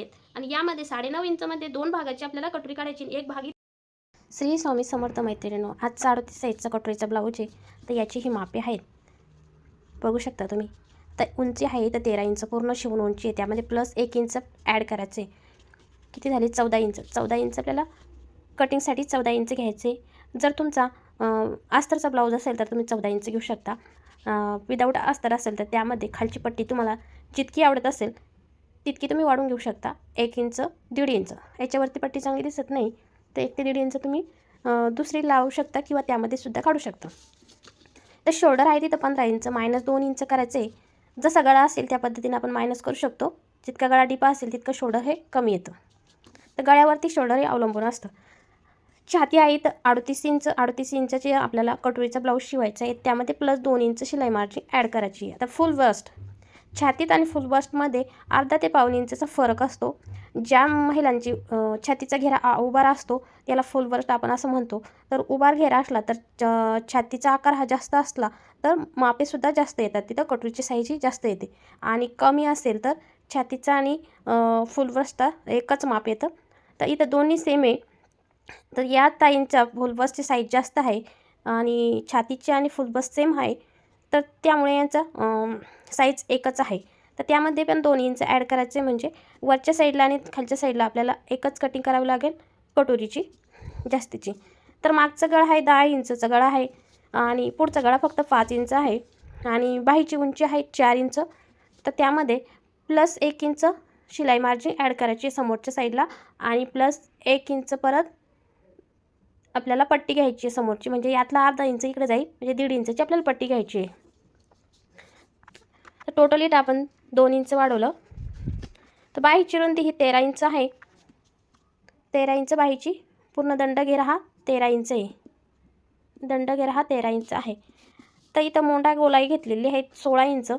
आहेत. आणि यामध्ये साडेनऊ इंचमध्ये दोन भागाची आपल्याला कटोरी काढायची एक भागी श्री स्वामी समर्थ मैत्रिणीनो आज साडतीस साईजचा कटोरीचा ब्लाऊज आहे. तर याची ही मापे आहेत. बघू शकता तुम्ही. तर उंची आहे तर तेरा इंच पूर्ण शिवून उंची आहे. त्यामध्ये प्लस एक इंच ॲड करायचे. किती झाली? चौदा इंच. चौदा इंच आपल्याला कटिंगसाठी चौदा इंच घ्यायचे. जर तुमचा अं, अस्तरचा ब्लाऊज असेल तर तुम्ही चौदा इंच घेऊ शकता. विदाऊट अस्तर असेल तर त्यामध्ये खालची पट्टी तुम्हाला जितकी आवडत असेल तितकी तुम्ही वाढून घेऊ शकता. एक इंच दीड इंच. याच्यावरती पट्टी चांगली दिसत नाही तर एक ते दीड इंच तुम्ही दुसरी लावू शकता किंवा त्यामध्ये सुद्धा काढू शकता. तर शोल्डर आहे तिथं पंधरा इंच मायनस दोन इंच करायचं. आहे जसा गळा असेल त्या पद्धतीने आपण मायनस करू शकतो. जितका गळा डिपा असेल तितकं शोल्डर हे कमी येतं. तर गळ्यावरती शोल्डर हे अवलंबून असतं. छाती आहे तर अडतीस इंच अडतीस इंचाची आपल्याला कटोरीचा ब्लाऊज शिवायचा आहे. त्यामध्ये प्लस दोन इंच शिलाई मार्जिन ॲड करायची आहे. आता फुल वस्ट छातीत आणि फुल बस्टमध्ये अर्धा ते पाऊन इंचचा फरक असतो. ज्या महिलांची छातीचा घेरा उभार उभारा असतो त्याला फुल बस्ट आपण असं म्हणतो. तर उभार घेरा असला तर च- छातीचा आकार हा जास्त असला तर मापेसुद्धा जास्त येतात. तिथं कटोरीची साईज ही जास्त येते. आणि कमी असेल तर छातीचा आणि फुल बस्टचा एकच माप येतं. तर इथं दोन्ही सेम आहे. तर या ताईंचा फुल बसची साईज जास्त आहे. आणि छातीची आणि फुल बस सेम आहे. तर त्यामुळे यांचं साईज एकच आहे. तर त्यामध्ये पण दोन इंच ॲड करायचे म्हणजे वरच्या साईडला आणि खालच्या साईडला आपल्याला एकच कटिंग करावी लागेल कटोरीची जास्तीची. तर मागचा गळा आहे दहा इंचचा गळा आहे आणि पुढचा गळा फक्त पाच इंच आहे आणि बाहीची उंची आहे चार इंच तर त्यामध्ये प्लस एक इंच शिलाई मार्जिन ॲड करायची समोरच्या साईडला आणि प्लस एक इंच परत आपल्याला पट्टी घ्यायची आहे समोरची. म्हणजे यातला अर्धा इंच इकडे जाईल म्हणजे दीड इंचची आपल्याला पट्टी घ्यायची आहे. तर टोटली आपण दोन इंच वाढवलं. तर बाहीची रुंदी ही तेरा इंच आहे. तेरा इंच बाहीची पूर्ण दंड घेरा हा तेरा इंच आहे. दंड घेरा हा तेरा इंच आहे. तर इथं मोंडा गोलाई घेतलेली आहे सोळा इंच.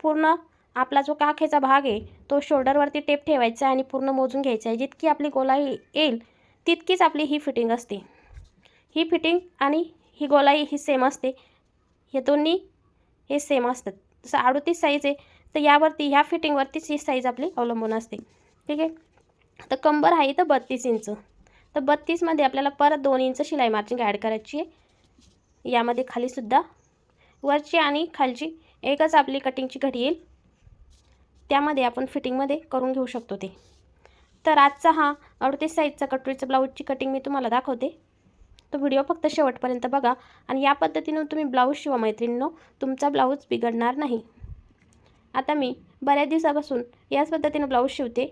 पूर्ण आपला जो काखेचा भाग आहे तो शोल्डरवरती टेप ठेवायचा आहे आणि पूर्ण मोजून घ्यायचा आहे. जितकी आपली गोलाई येईल तितकीच आपली ही फिटिंग असते. ही फिटिंग आणि ही गोलाई ही सेम असते. हे दोन्ही हे सेम असतात. जसं अडतीस साईज आहे तर यावरती ह्या फिटिंगवरतीच ही साईज आपली अवलंबून असते. ठीक आहे? तर कंबर आहे तर बत्तीस इंच तर बत्तीसमध्ये आपल्याला परत दोन इंच शिलाई मार्जिंग ॲड करायची आहे. यामध्ये खालीसुद्धा वरची आणि खालची एकच आपली कटिंगची घडी येईल. त्यामध्ये आपण फिटिंगमध्ये करून घेऊ शकतो ते. तर आजचा हा अडतीस साईजचा कटोरीचा ब्लाऊजची कटिंग मी तुम्हाला दाखवते. तो व्हिडिओ फक्त शेवटपर्यंत बघा आणि या पद्धतीनं तुम्ही ब्लाऊज शिवा मैत्रिणींनो. तुमचा ब्लाऊज बिघडणार नाही. आता मी बऱ्याच दिवसापासून याच पद्धतीनं ब्लाऊज शिवते.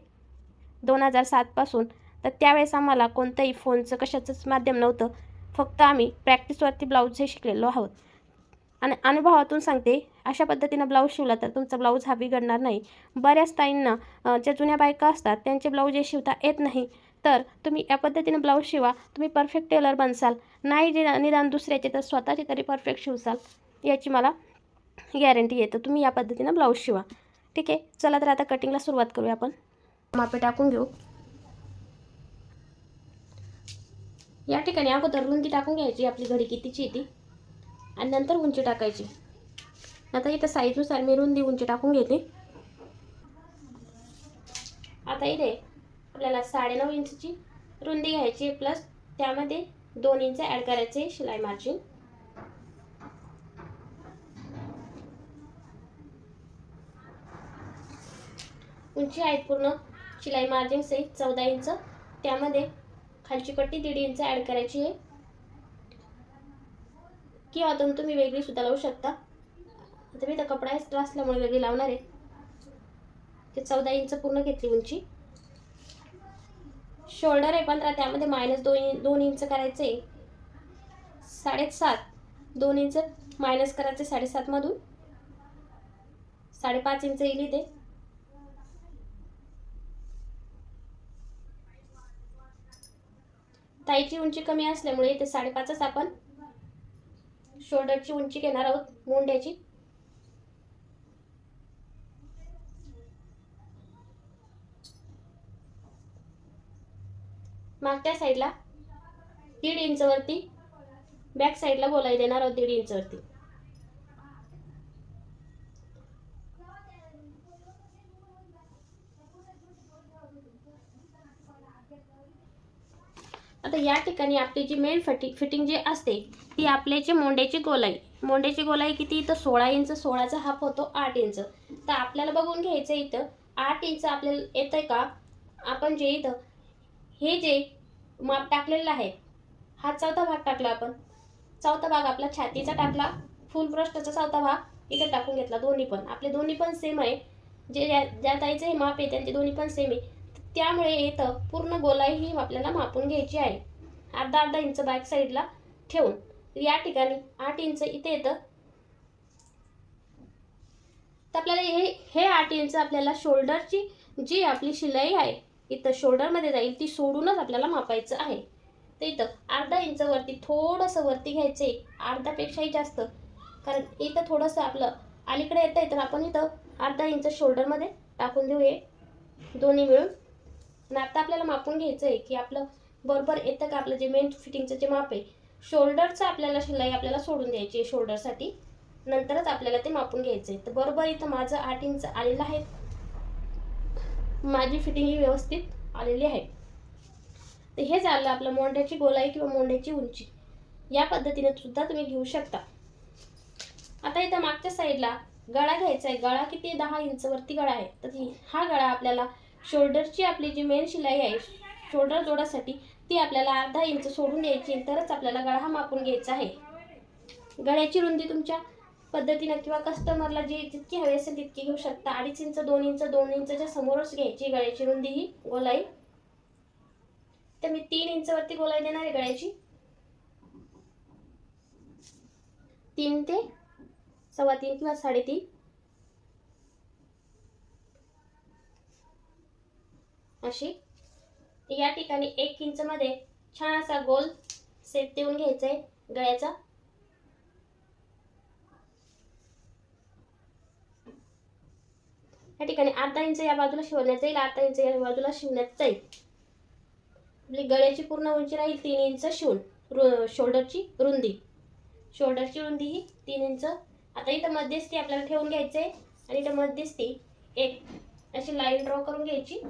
दोन हजार सातपासून तर त्यावेळेस आम्हाला कोणतंही फोनचं कशाचंच माध्यम नव्हतं. फक्त आम्ही प्रॅक्टिसवरती ब्लाऊज हे शिकलेलो आहोत. आणि अनुभवातून सांगते अशा पद्धतीनं ब्लाऊज शिवला तर तुमचा ब्लाऊज हा बिघडणार नाही. बऱ्याच ताईंना ज्या जुन्या बायका असतात त्यांचे ब्लाऊज हे शिवता येत नाही. तर तुम्ही या पद्धतीनं ब्लाऊज शिवा. तुम्ही परफेक्ट टेलर बनसाल. नाही जे निदान दुसऱ्याचे तर स्वतःचे तरी परफेक्ट शिवसाल. याची मला गॅरंटी येतं तुम्ही या पद्धतीनं ब्लाऊज शिवा. ठीक आहे? चला तर आता कटिंगला सुरुवात करूया आपण. मापे टाकून घेऊ. या ठिकाणी अगोदर रुंदी टाकून घ्यायची. आपली घडी कितीची येते आणि नंतर उंची टाकायची. आता इथं साईजनुसार मी रुंदी उंची टाकून घेते. आता इथे आपल्याला साडेनऊ इंचची रुंदी घ्यायची प्लस त्यामध्ये दोन इंच ॲड करायचे शिलाई मार्जिन उंची आहेत पूर्ण शिलाई मार्जिन सहित चौदा इंच. त्यामध्ये खालची पट्टी दीड इंच ॲड करायची आहे. किंवा दोन तुम्ही वेगळी सुद्धा लावू शकता. आता मी तर कपडा एक्स्ट्रा असल्यामुळे वेगळी लावणार आहे. ते चौदा इंच पूर्ण घेतली उंची. शोल्डर आहे पंधरा त्यामध्ये मायनस दोन दोन इंच करायचे. साडेसात दोन इंच मायनस करायचे साडेसातमधून साडेपाच इंच येईल इथे. ताईची उंची कमी असल्यामुळे इथे साडेपाचच आपण शोल्डरची उंची घेणार आहोत मुंड्याची. मागच्या साईडला दीड इंचवरती बॅक साईडला बोलाय देणार आहोत दीड इंचवरती आता या ठिकाणी आपली जी मेन फटी फिटिंग जी असते ती आपल्या जी मोंड्याची गोलाई. मोंड्याची गोलाई किती? इथं सोळा इंच सोळाचा हाफ होतो आठ इंच. तर आपल्याला बघून घ्यायचं इथं आठ इंच आपल्याला येतं का? आपण जे इथं हे जे माप टाकलेलं आहे हा चौथा भाग टाकला आपण. चौथा भाग आपला छातीचा टाकला फुल ब्रस्टचा चौथा भाग इथे टाकून घेतला दोन्ही पण. आपले दोन्ही पण सेम आहे. जे ज्या ज्या ताईचं हे माप आहे त्यांचे दोन्ही पण सेम आहे. त्यामुळे इथं पूर्ण गोलाई ही आपल्याला मापून घ्यायची आहे. अर्धा अर्धा इंच बॅक साईडला ठेवून. या ठिकाणी आठ इंच इथे येतं. तर आपल्याला हे हे आठ इंच आपल्याला शोल्डरची जी आपली शिलाई आहे इथं शोल्डरमध्ये जाईल ती सोडूनच आपल्याला मापायचं आहे. तर इथं अर्धा इंच वरती थोडंसं वरती घ्यायचं आहे अर्धापेक्षाही जास्त. कारण इथं थोडंसं आपलं अलीकडे येतं आहे तर आपण इथं अर्धा इंच शोल्डरमध्ये टाकून देऊ हे दोन्ही मिळून. आणि आता आपल्याला मापून घ्यायचं आहे की आपलं बरोबर येतं का आपलं जे मेन फिटिंगचं जे माप आहे शोल्डरचं आपल्याला शिलाई आपल्याला सोडून द्यायची आहे शोल्डरसाठी. नंतरच आपल्याला ते मापून घ्यायचं आहे तर बरोबर इथं माझं आठ इंच आलेलं आहे. माझी फिटिंग ही व्यवस्थित आलेली आहे. तर हे झालं आपलं मोंढ्याची गोलाई किंवा मोंढ्याची उंची. या पद्धतीने सुद्धा तुम्ही घेऊ शकता. आता इथं मागच्या साईडला गळा घ्यायचा आहे. गळा किती दहा इंचवरती गळा आहे. तर हा गळा आपल्याला शोल्डरची आपली जी मेन शिलाई आहे शोल्डर जोडासाठी ती आपल्याला अर्धा इंच सोडून द्यायची तरच आपल्याला गळा हा मापून घ्यायचा आहे. गळ्याची रुंदी तुमच्या पद्धतीनं किंवा कस्टमरला जी जितकी हवी असेल तितकी घेऊ शकता. अडीच इंच दोन इंच दोन इंचच्या समोरच घ्यायची गळ्याची रुंदी ही गोलाई. तर मी तीन इंचवरती गोलाई देणार आहे गळ्याची. तीन ते सव्वा तीन किंवा साडेतीन. अशी. या ठिकाणी एक इंच मध्ये छान असा गोल सेट देऊन घ्यायचा आहे गळ्याचा. या ठिकाणी अर्धा इंच या बाजूला शिवण्यात जाईल अर्धा इंच या बाजूला शिवण्यात जाईल. आपली गळ्याची पूर्ण उंची राहील तीन इंच शिवून रु शोल्डरची रुंदी. शोल्डरची रुंदी ही तीन इंच. आता इथं मध्यस्थी आपल्याला ठेवून घ्यायचं आहे आणि इथं मध्यस्थी एक अशी लाईन ड्रॉ करून घ्यायची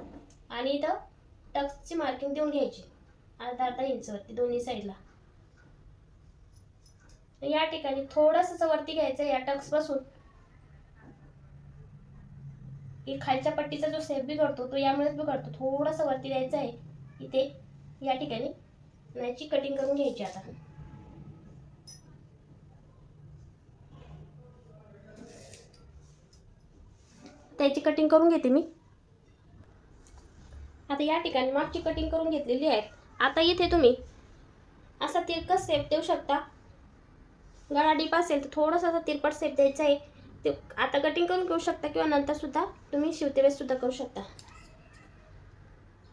आणि इथं टक्सची मार्किंग देऊन घ्यायची. अर्धा अर्धा इंचवरती दोन्ही साईडला. या ठिकाणी थोडंसं वरती घ्यायचं या टक्सपासून की खालच्या पट्टीचा जो सेप बिघडतो तो यामुळेच बिघडतो थोडंसं वरती द्यायचं आहे इथे या ठिकाणी. याची कटिंग करून घ्यायची आता. त्याची कटिंग करून घेते मी. आता या ठिकाणी मागची कटिंग करून घेतलेली आहे. आता इथे तुम्ही असा तिरकस सेप देऊ शकता. गळा डीप असेल तर थोडासा असं तिरपट सेप द्यायचा आहे. ते. आता कटिंग करून करू शकता किंवा नंतर सुद्धा तुम्ही शिवते सुद्धा करू शकता.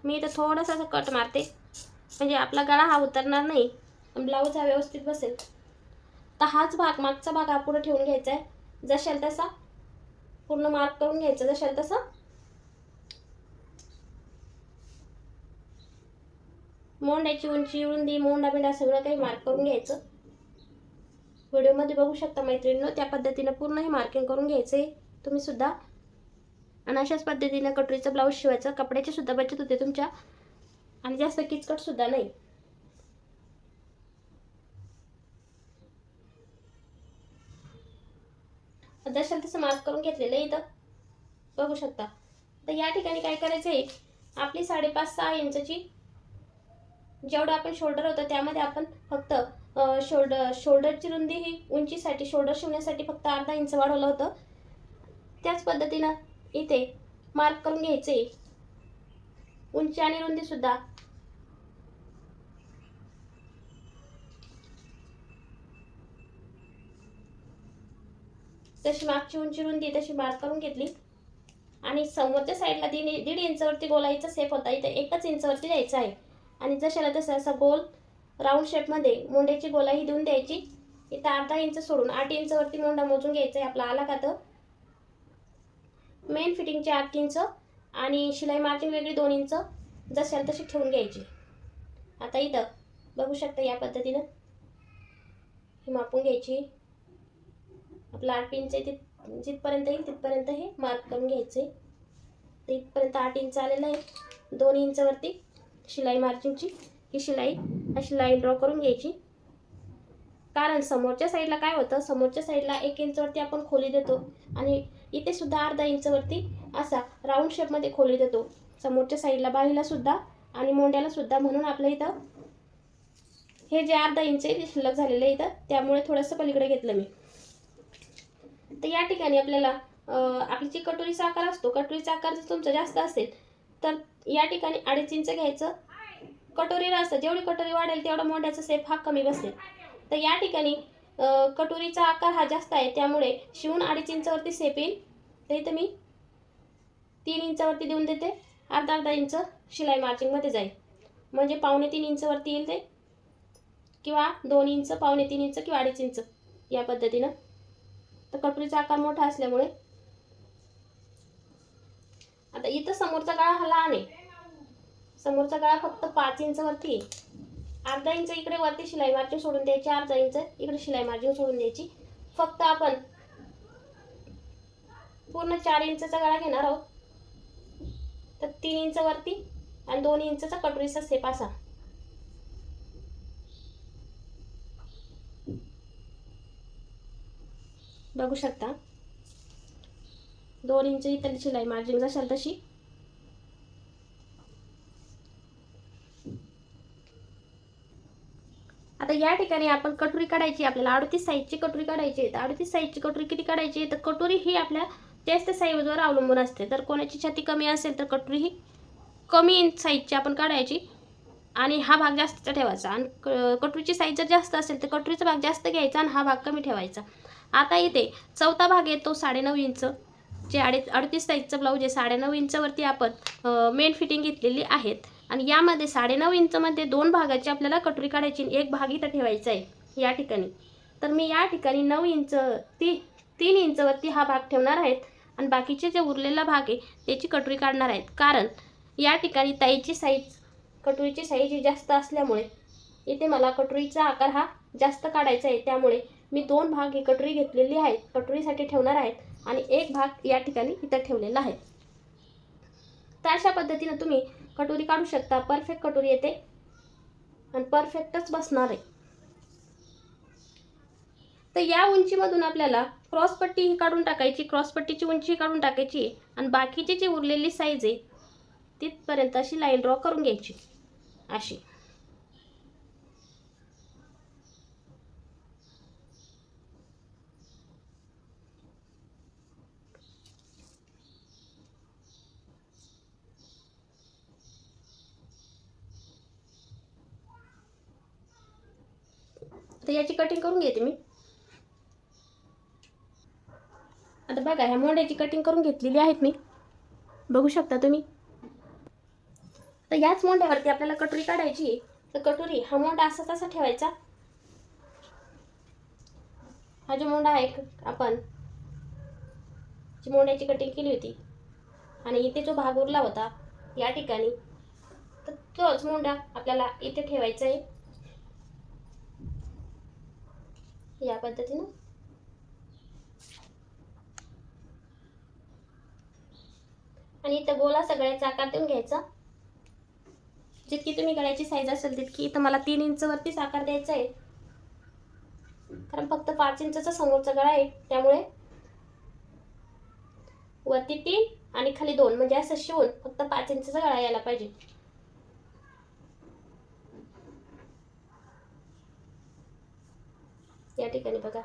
मी इथं थोडंसं असं कट मारते. म्हणजे आपला गळा हा उतरणार नाही. ब्लाऊज हा व्यवस्थित बसेल. तर हाच भाग मागचा भाग हा पुढे ठेवून घ्यायचा आहे. जशाल तसा पूर्ण मार्क करून घ्यायचं. जशाल तसं मोंड्याची उंची रुंदी मोंडा बिंडा सगळं काही मार्क करून घ्यायचं. व्हिडिओमध्ये बघू शकता मैत्रिणीनं त्या पद्धतीनं पूर्ण हे मार्किंग करून घ्यायचे. तुम्ही सुद्धा आणि अशाच पद्धतीनं कटोरीचं ब्लाऊज शिवायचं कपड्याची सुद्धा बचत होते तुमच्या. आणि जास्त किचकट सुद्धा नाही. दर्शन तसं मार्क करून घेतलेलं आहे इथं. बघू शकता. तर या ठिकाणी काय करायचं आहे? आपली साडेपाच सहा इंचाची जेवढं आपण शोल्डर होतं त्यामध्ये आपण फक्त शोल्डर शोल्डरची रुंदी ही उंचीसाठी शोल्डर शिवण्यासाठी फक्त अर्धा इंच वाढवलं होतं. त्याच पद्धतीनं इथे मार्क करून घ्यायचे. उंची आणि रुंदी सुद्धा. तशी मागची उंची रुंदी तशी मार्क करून घेतली. आणि समोरच्या साईडला दीड दीड इंचवरती गोलाईचा सेप होता. इथे एकच इंचवरती द्यायचा आहे. आणि जशाला तसं असा गोल राऊंड शेपमध्ये मोंड्याची गोलाई देऊन द्यायची. इथं अर्धा इंच सोडून आठ इंचवरती मोंडा मोजून घ्यायचा आहे आपला आला का तर मेन फिटिंगचे आठ इंच आणि शिलाई मार्किंग वेगळी दोन इंच. जशाल तशी ठेवून घ्यायची. आता इथं बघू शकता या पद्धतीनं. ही मापून घ्यायची. आपलं आठ इंच आहे तिथ जिथपर्यंत येईल तिथपर्यंत हे मार्क करून घ्यायचं. आहे तिथपर्यंत आठ इंच आलेलं आहे. दोन इंचवरती शिलाई मार्किंगची ही शिलाई अशी लाईन ड्रॉ करून घ्यायची. कारण समोरच्या साईडला काय होतं? समोरच्या साईडला एक इंचवरती आपण खोली देतो. आणि इथे सुद्धा अर्धा इंचवरती असा राऊंड शेपमध्ये खोली देतो. समोरच्या साईडला बाहीला सुद्धा आणि मोंड्याला सुद्धा म्हणून आपल्या इथं हे जे अर्धा इंच आहे ते शिल्लक झालेलं आहे इथं. त्यामुळे थोडंसं पलीकडे घेतलं मी. तर या ठिकाणी आपल्याला आपली जी कटोरीचा आकार असतो कटोरीचा आकार जर तुमचा जास्त असेल तर या ठिकाणी अडीच इंच घ्यायचं. कटोरीला असतं जेवढी कटोरी वाढेल तेवढा मोंड्याचा सेप हा कमी बसेल. तर या ठिकाणी कटोरीचा आकार हा जास्त आहे त्यामुळे शिवून अडीच इंचावरती सेप येईल. तर इथं मी तीन इंचावरती देऊन देते. अर्धा अर्धा इंच शिलाई मार्चिंगमध्ये जाईल. म्हणजे पावणे तीन इंचवरती येईल ते. किंवा दोन इंच पावणे तीन इंच किंवा अडीच इंच या पद्धतीनं. तर कटोरीचा आकार मोठा असल्यामुळे. आता इथं समोरचा गळा हा लहान आहे. समोरचा गळा फक्त पाच इंच वरती अर्धा इंच इकडे वरती शिलाई मार्जिन सोडून द्यायची अर्धा इंच इकडे शिलाई मार्जिन सोडून द्यायची. फक्त आपण पूर्ण चार इंचचा गळा घेणार आहोत. तर तीन इंच वरती आणि दोन इंचचा कटोरीचा सेप असा बघू शकता. दोन इंच इतर शिलाई मार्जिन जशाल तशी. आता या ठिकाणी आपण कटोरी काढायची आपल्याला अडतीस साईजची कटोरी काढायची आहे. तर अडतीस साईजची कटोरी किती काढायची आहे? तर कटोरी ही आपल्या चेस्ट साईजवर अवलंबून असते. तर कोणाची छाती कमी असेल तर कटोरी ही कमी साईजची आपण काढायची. आणि हा भाग जास्तचा ठेवायचा. आणि क- कटोरीची साईज जर जास्त असेल तर कटोरीचा भाग जास्त घ्यायचा आणि हा भाग कमी ठेवायचा. आता इथे चौथा भाग येतो साडेनऊ इंच. जे अडे अडतीस साईजचं ब्लाऊज आहे साडेनऊ इंचवरती आपण मेन फिटिंग घेतलेली आहेत. आणि यामध्ये साडेनऊ इंचमध्ये दोन भागाची आपल्याला कटोरी काढायची आणि एक भाग इथं ठेवायचा आहे या ठिकाणी. तर मी या ठिकाणी नऊ इंच ती तीन इंचवरती हा भाग ठेवणार आहेत आणि बाकीचे जे उरलेला भाग आहे त्याची कटोरी काढणार आहेत. कारण या ठिकाणी ताईची साईज कटोरीची साईज ही जास्त असल्यामुळे इथे मला कटोरीचा आकार हा जास्त काढायचा आहे. त्यामुळे मी दोन भाग ही कटोरी घेतलेली आहेत कटोरीसाठी ठेवणार आहेत आणि एक भाग या ठिकाणी इथं ठेवलेला आहे. तर अशा पद्धतीनं तुम्ही कटोरी काढू शकता. परफेक्ट कटोरी येते. आणि परफेक्टच बसणार आहे. तर या उंचीमधून आपल्याला क्रॉसपट्टी ही काढून टाकायची. क्रॉसपट्टीची उंची काढून टाकायची. आणि बाकीची जी उरलेली साईज आहे तिथपर्यंत अशी लाईन ड्रॉ करून घ्यायची. अशी. तर याची कटिंग करून घेते मी. आता बघा ह्या मोंड्याची कटिंग करून घेतलेली आहेत मी. बघू शकता तुम्ही. तर याच मोंड्यावरती आपल्याला कटोरी काढायची तर कटोरी हा मोंडा असा तसा ठेवायचा. हा जो मोंडा आहे आपण जी मोंड्याची कटिंग केली होती आणि इथे जो भाग उरला होता या ठिकाणी तर तोच मोंडा आपल्याला इथे ठेवायचा आहे. या पद्धतीनं. आणि इथं गोला सगळ्याचा आकार देऊन घ्यायचा. जितकी तुम्ही गळ्याची साईज असेल तितकी इथं मला तीन इंच वरतीच आकार द्यायचा आहे. कारण फक्त पाच इंचचा समोरचा गळा आहे त्यामुळे वरती तीन आणि खाली दोन म्हणजे असं शिवून फक्त पाच इंचा गळा यायला पाहिजे. या ठिकाणी बघा.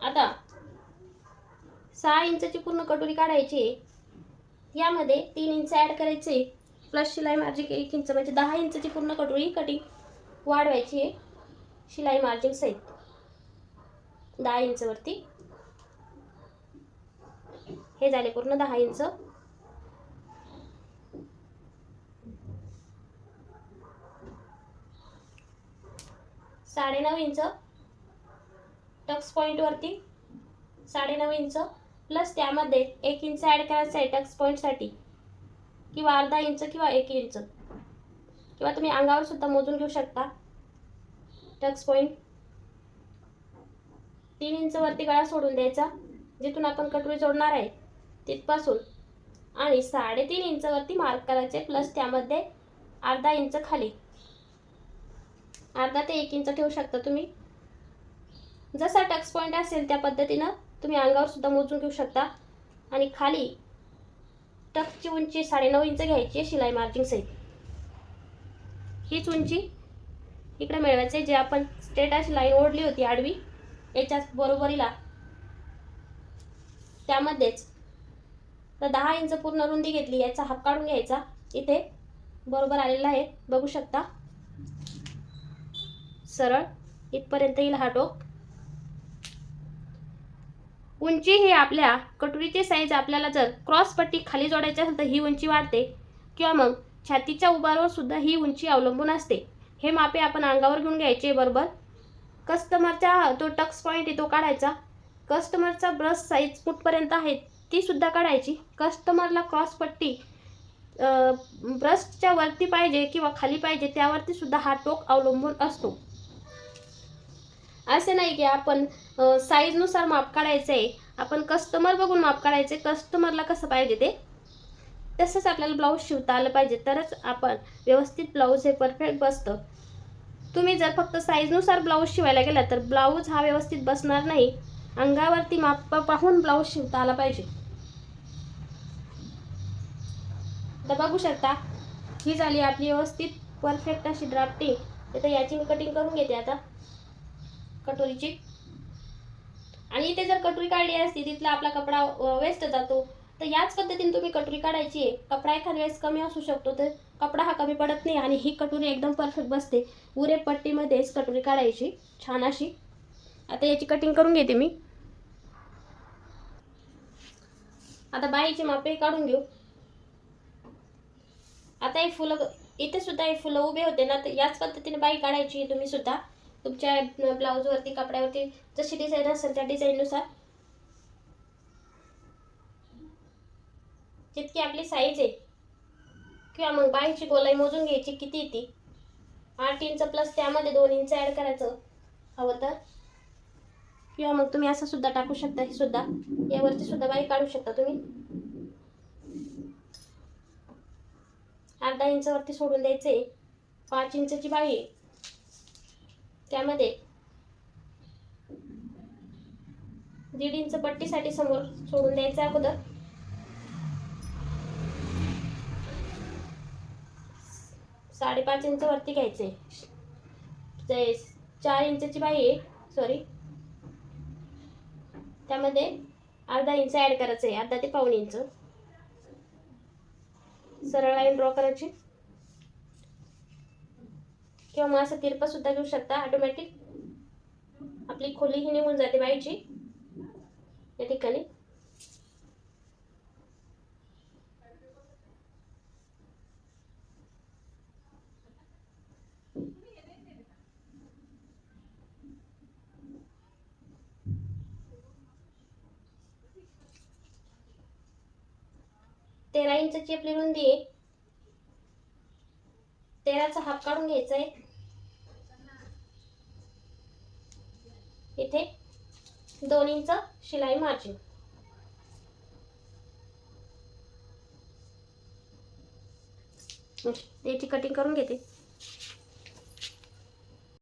आता सहा इंचाची पूर्ण कटोरी काढायची. आहे यामध्ये तीन इंच ॲड करायचे. प्लस शिलाई मार्जिंग एक इंच म्हणजे दहा इंचची पूर्ण कटोरी कटिंग वाढवायची आहे. शिलाई मार्जिंग सहित. दहा इंचवरती हे झाले पूर्ण दहा इंच. साडेनऊ इंच. टक्स पॉईंटवरती साडेनऊ इंच. प्लस त्यामध्ये एक इंच ॲड करायचं आहे टक्स पॉईंटसाठी किंवा अर्धा इंच किंवा एक इंच. किंवा तुम्ही अंगावर सुद्धा मोजून घेऊ शकता. टक्स पॉईंट तीन इंचवरती गळा सोडून द्यायचा जिथून आपण कटोरी जोडणार आहे तिथपासून. आणि साडेतीन इंचवरती मार्क करायचे प्लस त्यामध्ये अर्धा इंच खाली. अर्धा ते एक इंच ठेवू शकता तुम्ही. जसा टक्स पॉईंट असेल त्या पद्धतीनं तुम्ही अंगावर सुद्धा मोजून घेऊ शकता. आणि खाली टक्सची उंची साडेनऊ इंच घ्यायची आहे शिलाई मार्जिंग सहित. हीच उंची इकडे मिळवायचे जे आपण स्ट्रेट अशी लाईन ओढली होती आडवी याच्याच बरोबरीला त्यामध्येच तर दहा इंच पूर्ण रुंदी घेतली याचा हाफ काढून घ्यायचा. इथे बरोबर आलेला आहे बघू शकता. सरळ. इथपर्यंत येईल हा टोक. उंची ही आपल्या कटोरीची साईज आपल्याला जर क्रॉस पट्टी खाली जोडायची असेल तर ही उंची वाढते किंवा मग छातीच्या उभारवर सुद्धा ही उंची अवलंबून असते. हे मापे आपण अंगावर घेऊन घ्यायचे बरोबर. कस्टमरचा तो टक्स पॉईंट आहे तो काढायचा. कस्टमरचा ब्रश साईज कुठपर्यंत आहे ती सुद्धा काढायची. कस्टमरला क्रॉस पट्टी ब्रशच्या वरती पाहिजे किंवा खाली पाहिजे त्यावरती सुद्धा हा टोक अवलंबून असतो. असे नाही की आपण साईजनुसार माप काढायचं आहे आपण कस्टमर बघून माप काढायचे कस्टमरला कसं पाहिजे ते? तसंच आपल्याला ब्लाऊज शिवता आलं पाहिजे. तरच आपण व्यवस्थित ब्लाऊज हे परफेक्ट बसतं. तुम्ही जर फक्त साईजनुसार ब्लाऊज शिवायला गेला तर ब्लाऊज हा व्यवस्थित बसणार नाही. अंगावरती माप पाहून ब्लाऊज शिवता आला पाहिजे. तर बघू शकता ही झाली आपली व्यवस्थित परफेक्ट अशी ड्राफ्टिंग तर याची मी कटिंग करून घेते आता. कटोरीची. आणि इथे जर कटोरी काढली असती तिथला आपला कपडा वेस्ट जातो. तर याच पद्धतीने तुम्ही कटोरी काढायची आहे. कपडा एखाद्या वेळेस कमी असू शकतो तर कपडा हा कमी पडत नाही आणि ही कटोरी एकदम परफेक्ट बसते. उरे पट्टीमध्येच कटोरी काढायची छान अशी. आता याची कटिंग करून घेते मी. आता बाईची मापे काढून घेऊ. आता हे फुलं इथे सुद्धा हे फुलं उभे होते ना तर याच पद्धतीने बाई काढायची तुम्ही सुद्धा. तुमच्या ब्लाऊजवरती कपड्यावरती जशी डिझाईन असेल त्या डिझाईननुसार जितकी आपली साईज आहे किंवा मग बाईची गोलाई मोजून घ्यायची किती ती. आठ इंच प्लस त्यामध्ये दोन इंच ॲड करायचं हवं तर. किंवा मग तुम्ही असं सुद्धा टाकू शकता हे सुद्धा. यावरती सुद्धा बाई काढू शकता तुम्ही. अर्धा इंचवरती सोडून द्यायचे. पाच इंचची बाई आहे. त्यामध्ये दीड इंच पट्टीसाठी समोर सोडून द्यायचं अगोदर. साडेपाच इंच वरती घ्यायचे. ते चार इंचची बाई आहे सॉरी त्यामध्ये अर्धा इंच ॲड करायचं आहे अर्धा ते पाऊण इंच. सरळ लाईन ड्रॉ करायची. किंवा मग असं तिरपासुद्धा घेऊ शकता ऑटोमॅटिक आपली खोली ही निघून जाते बाईची. या ठिकाणी. तेरा इंचची आपली रुंदी आहे. तेराचा हाफ काढून घ्यायचा आहे इथे दोन इंच शिलाई मार्जिन. याची कटिंग करून घेते.